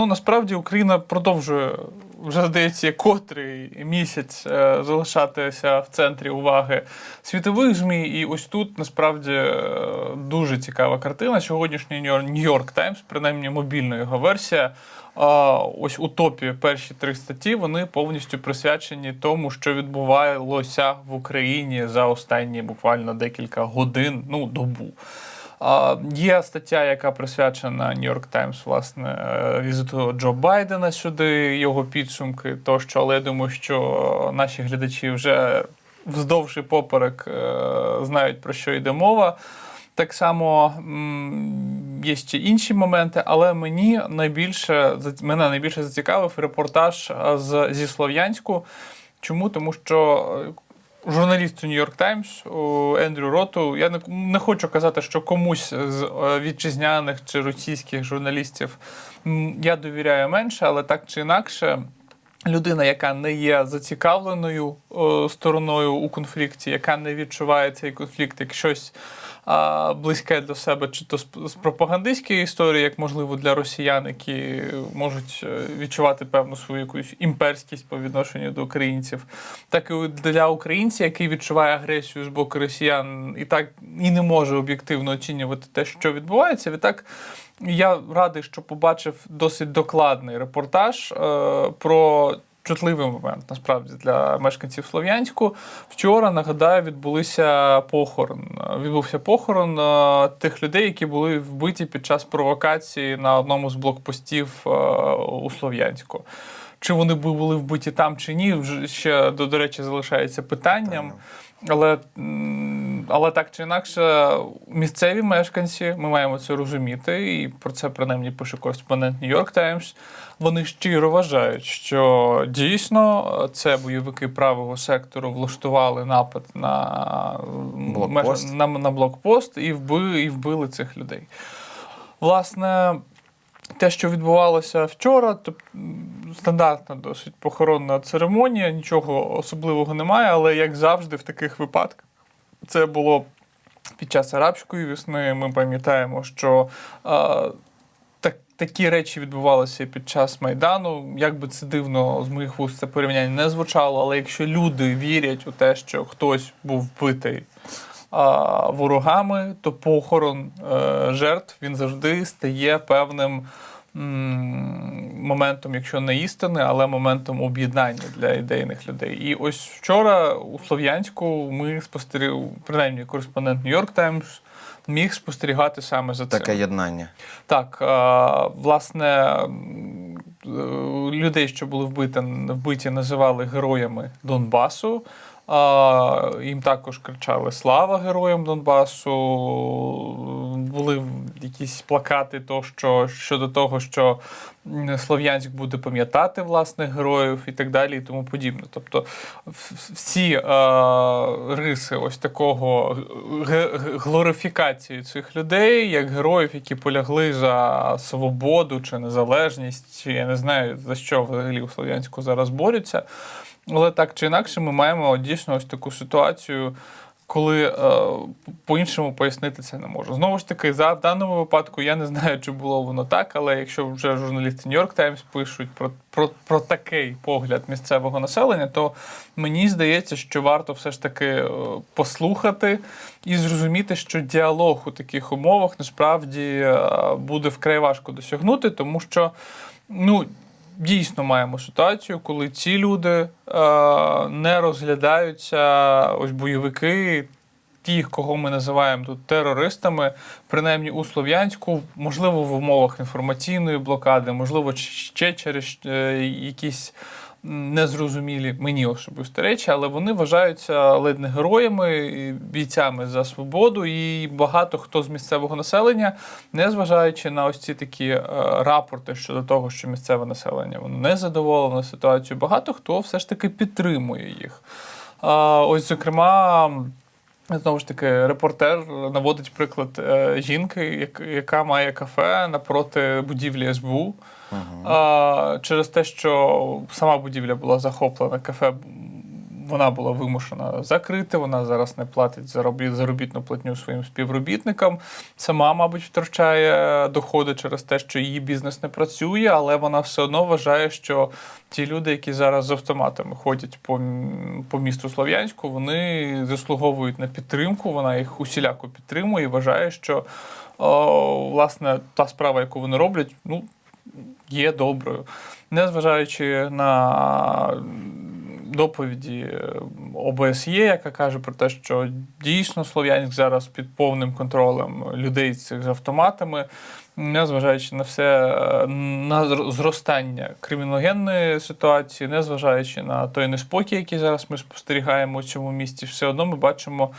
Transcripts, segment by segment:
Ну насправді Україна продовжує вже здається котрий місяць е, залишатися в центрі уваги світових змі. І ось тут насправді е, дуже цікава картина. Сьогоднішній Нью-Йорк Таймс, принаймні мобільна його версія. А ось у топі перші три статті вони повністю присвячені тому, що відбувалося в Україні за останні буквально декілька годин, ну добу. Є стаття, яка присвячена York Times, власне, е, візиту Джо Байдена сюди, його підсумки тощо. Але я думаю, що наші глядачі вже вздовж і поперек е, знають про що йде мова. Так само є ще інші моменти, але мені найбільше мене найбільше зацікавив репортаж з зі Слов'янську. Чому? Тому що журналісту Нью-Йорк Таймс Ендрю Роту. Я не, хочу казати, що комусь з е, вітчизняних чи російських журналістів я довіряю менше, але так чи інакше. Людина, яка не є зацікавленою е, стороною у конфлікті, яка не відчуває цей конфлікт як щось а, близьке до себе, чи то з пропагандистської історії, як можливо для росіян, які можуть е, відчувати певну свою якусь імперськість по відношенню до українців, так і для українця, який відчуває агресію з боку росіян, і так і не може об'єктивно оцінювати те, що відбувається. Відтак я радий, що побачив досить докладний репортаж е, про. Чутливий момент насправді для мешканців Слов'янську. Вчора нагадаю, відбулися похорон. Відбувся похорон е, тих людей, які були вбиті під час провокації на одному з блокпостів е, у Слов'янську. Чи вони були вбиті там чи ні, вже ще до, речі залишається питанням. Але, але так чи інакше, місцеві мешканці, ми маємо це розуміти, і про це принаймні пише кореспондент New York Times, Вони щиро вважають, що дійсно це бойовики правого сектору влаштували напад на Блокпост. на, на блокпост і вбили, і вбили цих людей. Власне, те, що відбувалося вчора, тобто стандартна досить похоронна церемонія, нічого особливого немає, але як завжди, в таких випадках це було під час арабської весни. Ми пам'ятаємо, що е, так, такі речі відбувалися під час Майдану. Як би це дивно з моїх вуст це порівняння не звучало, але якщо люди вірять у те, що хтось був вбитий а, ворогами, то похорон е, жертв він завжди стає певним моментом, якщо не істини, але моментом об'єднання для ідейних людей. І ось вчора у Слов'янську ми спостерігали, принаймні кореспондент New York Times міг спостерігати саме за цим. Таке єднання. Так, власне, е, людей, що були вбиті, вбиті, називали героями Донбасу. А, їм також кричали Слава героям Донбасу. Були якісь плакати то, що, щодо того, що Слов'янськ буде пам'ятати власних героїв і так далі, і тому подібне. Тобто всі е, риси ось такого ге- глорифікації цих людей, як героїв, які полягли за свободу чи незалежність, чи я не знаю за що взагалі у Слов'янську зараз борються. Але так чи інакше, ми маємо дійсно ось таку ситуацію, коли е, по-іншому пояснити це не можу. Знову ж таки, за в даному випадку я не знаю, чи було воно так, але якщо вже журналісти York Times пишуть про, про, про такий погляд місцевого населення, то мені здається, що варто все ж таки е, послухати і зрозуміти, що діалог у таких умовах насправді е, буде вкрай важко досягнути, тому що ну. Дійсно маємо ситуацію, коли ці люди е, не розглядаються ось бойовики, ті, кого ми називаємо тут терористами, принаймні у Слов'янську, можливо, в умовах інформаційної блокади, можливо, ще через е, якісь незрозумілі мені особисто речі, але вони вважаються ледь не героями, бійцями за свободу, і багато хто з місцевого населення, незважаючи на ось ці такі е, рапорти щодо того, що місцеве населення воно не задоволене ситуацією, багато хто все ж таки підтримує їх. Ось, зокрема. Знову ж таки, репортер наводить приклад е, жінки, яка має кафе напроти будівлі СБУ. А, через те, що сама будівля була захоплена, кафе вона була вимушена закрити. Вона зараз не платить заробі- заробітну платню своїм співробітникам. Сама, мабуть, втрачає доходи через те, що її бізнес не працює, але вона все одно вважає, що ті люди, які зараз з автоматами ходять по, по місту Слов'янську, вони заслуговують на підтримку. Вона їх усіляко підтримує і вважає, що о, власне та справа, яку вони роблять, ну є доброю. Незважаючи на доповіді ОБСЄ, яка каже про те, що дійсно Слов'янськ зараз під повним контролем людей цих з автоматами, незважаючи на все на зростання криміногенної ситуації, незважаючи на той неспокій, який зараз ми спостерігаємо у цьому місті, все одно ми бачимо.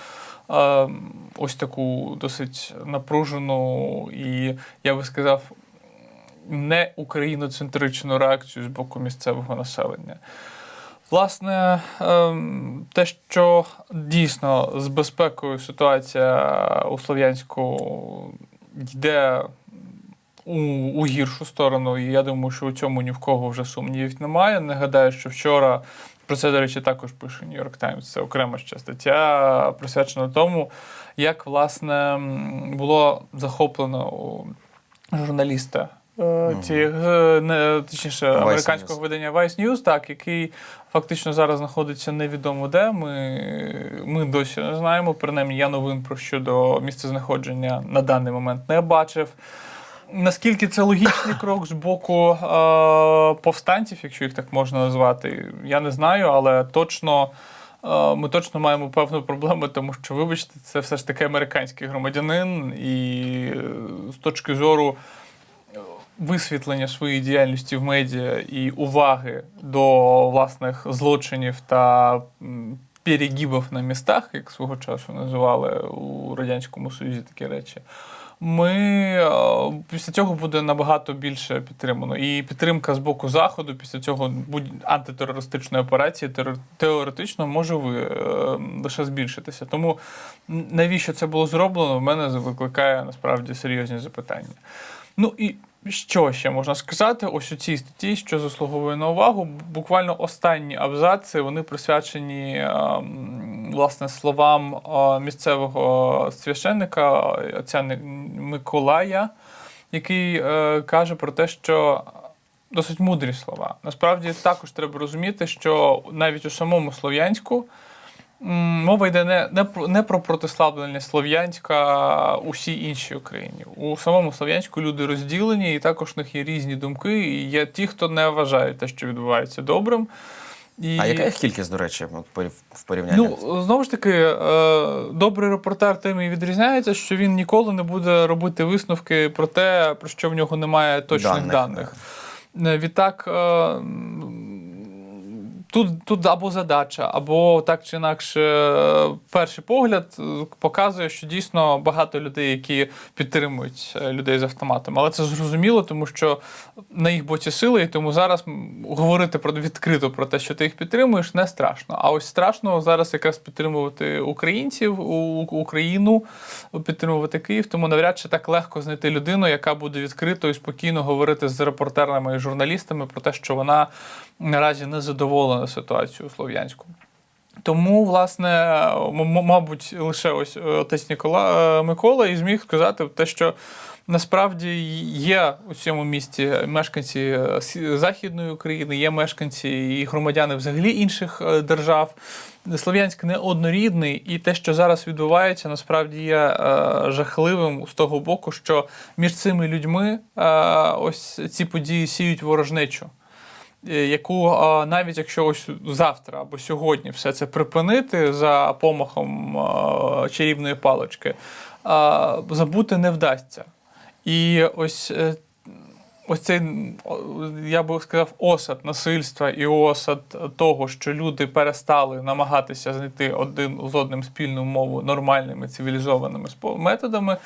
е, Ось таку досить напружену і, я би сказав, не україноцентричну реакцію з боку місцевого населення. Власне, ем, те, що дійсно з безпекою ситуація у Слов'янську йде у, у гіршу сторону, і я думаю, що у цьому ні в кого вже сумнівів немає. Нагадаю, що вчора про це, до речі, також пише Нью-Йорк Таймс. Це окрема ще стаття, присвячена тому, як власне було захоплено журналіста. Е, Ці, е, не, точніше, Vice американського News. видання Vice News, так, який фактично зараз знаходиться невідомо де. Ми, ми досі не знаємо. Принаймні, я новин про щодо місцезнаходження на даний момент не бачив. Наскільки це логічний крок з боку е, повстанців, якщо їх так можна назвати, я не знаю, але точно. е, Ми точно маємо певну проблему, тому що, вибачте, це все ж таки американський громадянин, і з точки зору висвітлення своєї діяльності в медіа і уваги до власних злочинів та перегибів на містах, як свого часу називали у Радянському Союзі такі речі. Ми е, після цього буде набагато більше підтримано. І підтримка з боку заходу після цього антитерористичної операції теоретично може ви, е, лише збільшитися. Тому навіщо це було зроблено, в мене викликає насправді серйозні запитання. Ну і що ще можна сказати? Ось у цій статті, що заслуговує на увагу, буквально останні абзаци вони присвячені ем, власне словам е, місцевого священника отця Миколая, який е, каже про те, що досить мудрі слова. Насправді також треба розуміти, що навіть у самому Слов'янську. Мова йде не, не, про, не про протислаблення Слов'янська усій іншій Україні. У самому Слов'янську люди розділені, і також в них є різні думки. І є ті, хто не вважає те, що відбувається добрим. І... А яка їх кількість, до речі, в порівнянні? Ну, знову ж таки, е, добрий репортер тим і відрізняється, що він ніколи не буде робити висновки про те, про що в нього немає точних Даних, даних. Е, Відтак, е, тут, тут або задача, або так чи інакше, е, перший погляд показує, що дійсно багато людей, які підтримують е, людей з автоматами. Але це зрозуміло, тому що на їх боці сили, і тому зараз говорити про відкрито про те, що ти їх підтримуєш, не страшно. А ось страшно зараз якраз підтримувати українців, Україну, підтримувати Київ. Тому навряд чи так легко знайти людину, яка буде відкрито і спокійно говорити з репортерами і журналістами про те, що вона наразі не задоволена ситуацією у Слов'янську. Тому, власне, мабуть, лише ось е, отець Нікола е, Микола і зміг сказати те, що насправді є у цьому місті мешканці е, Західної України, є мешканці і громадяни взагалі інших держав. Слов'янськ не однорідний, і те, що зараз відбувається, насправді є е, жахливим з того боку, що між цими людьми е, ось ці події сіють ворожнечу яку навіть якщо ось завтра або сьогодні все це припинити за помахом чарівної палички, а, забути не вдасться. І ось. е, Ось цей, я би сказав, осад насильства і осад того, що люди перестали намагатися знайти один з одним спільну мову нормальними цивілізованими методами,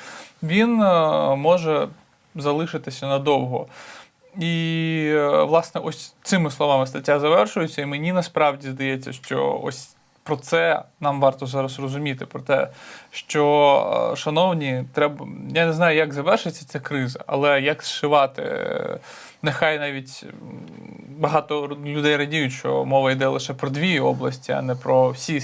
він е, може залишитися надовго. І, е, власне, ось цими словами стаття завершується, і мені насправді здається, що ось про це нам варто зараз розуміти. Про те, що, е, шановні, треба. Я не знаю, як завершиться ця криза, але як зшивати, е, нехай навіть багато людей радіють, що мова йде лише про дві області, а не про всі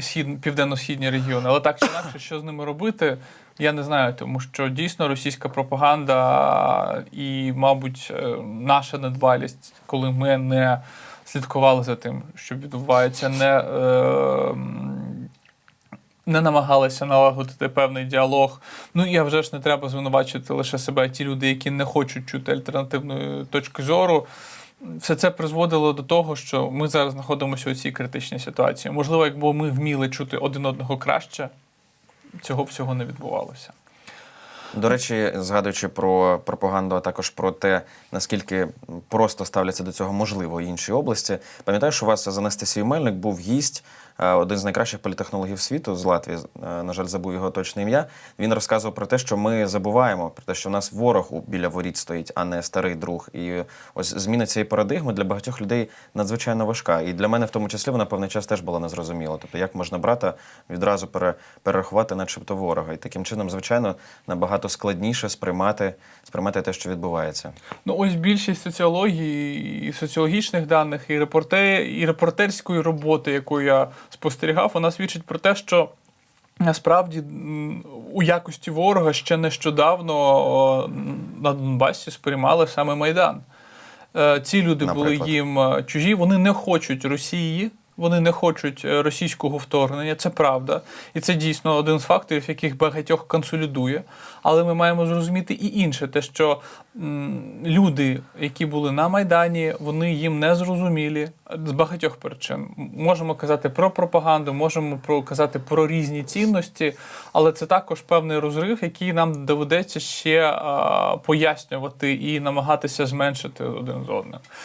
схід, південно-східні регіони. Але так чи інакше, що з ними робити, я не знаю, тому що дійсно російська пропаганда і, мабуть, е, наша недбалість, коли ми не слідкували за тим, що відбувається, не. Е, не намагалися налагодити певний діалог. Ну і вже ж не треба звинувачувати лише себе, а ті люди, які не хочуть чути альтернативної точки зору. Все це призводило до того, що ми зараз знаходимося у цій критичній ситуації. Можливо, якби ми вміли чути один одного краще, цього всього не відбувалося. До речі, згадуючи про пропаганду, а також про те, наскільки просто ставляться до цього можливо інші області. Пам'ятаю, що у вас з Анастасією Мельник був гість, один з найкращих політехнологів світу з Латвії. е, На жаль, забув його точне ім'я. Він розказував про те, що ми забуваємо про те, що в нас ворог біля воріт стоїть, а не старий друг. І ось зміна цієї парадигми для багатьох людей надзвичайно важка. І для мене, в тому числі, вона певний час теж була незрозуміла. Тобто, як можна брата відразу перерахувати, начебто ворога. І таким чином, звичайно, набагато складніше сприймати, сприймати те, що відбувається. Ну, ось більшість соціології і соціологічних даних, і, репорте, і репортерської роботи, яку я спостерігав, вона свідчить про те, що насправді у якості ворога ще нещодавно на Донбасі сприймали саме Майдан. Е, Ці люди були їм е, чужі, вони не хочуть Росії. Вони не хочуть е, російського вторгнення, це правда, і це дійсно один з факторів, яких багатьох консолідує. Але ми маємо зрозуміти і інше, те, що люди, які були на майдані, вони їм не зрозумілі з багатьох причин. Можемо казати про пропаганду, можемо про казати про різні цінності, але це також певний розрив, який нам доведеться ще пояснювати і намагатися зменшити один з одним.